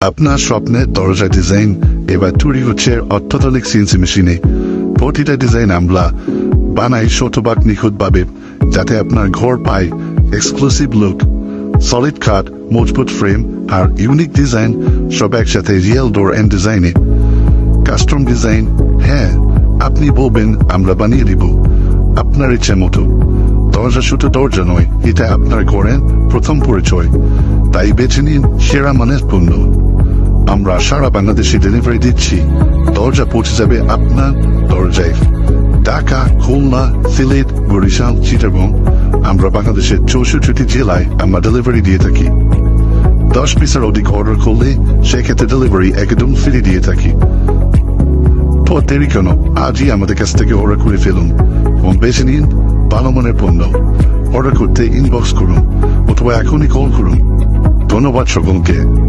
আপনার স্বপ্নের দরজা ডিজাইন, এবার তৈরি হচ্ছে অত্যাধুনিক সিএনসি মেশিনে। প্রতিটা ডিজাইন আমরা বানাই শতভাগ নিখুঁতভাবে, যাতে আপনার ঘর পায় এক্সক্লুসিভ লুক সলিড কাট মজবুত ফ্রেম আর ইউনিক ডিজাইন সব একসাথে রিয়েল ডোর এন্ড ডিজাইনে কাস্টম ডিজাইন হ্যাঁ আপনি বলবেন, আমরা বানিয়ে দিব। আপনার ইচ্ছে মতো। দরজা শুধু দরজা নয়, এটা আপনার ঘরের প্রথম পরিচয়। তাই বেছে নিন সেরা মানের পণ্য। আমরা সারা বাংলাদেশে ডেলিভারি দিচ্ছি। দরজা পৌঁছে যাবে আপনার দরজায়। ঢাকা, খুলনা, সিলেট, বরিশাল, চিটাগং, আমরা বাংলাদেশের চৌষট্টি জেলায় আমরা ডেলিভারি দিয়ে থাকি। দশ পিসের অধিক অর্ডার করলে সেক্ষেত্রে ডেলিভারি একদম ফ্রি দিয়ে থাকি। তো দেরি কেন? আজই আমাদের কাছ থেকে অর্ডার করে ফেলুন। এবং বেছে নিন, ভালো মনের পণ্য। অর্ডার করতে ইনবক্স করুন, অথবা এখনই কল করুন। ধন্যবাদ সকলকে।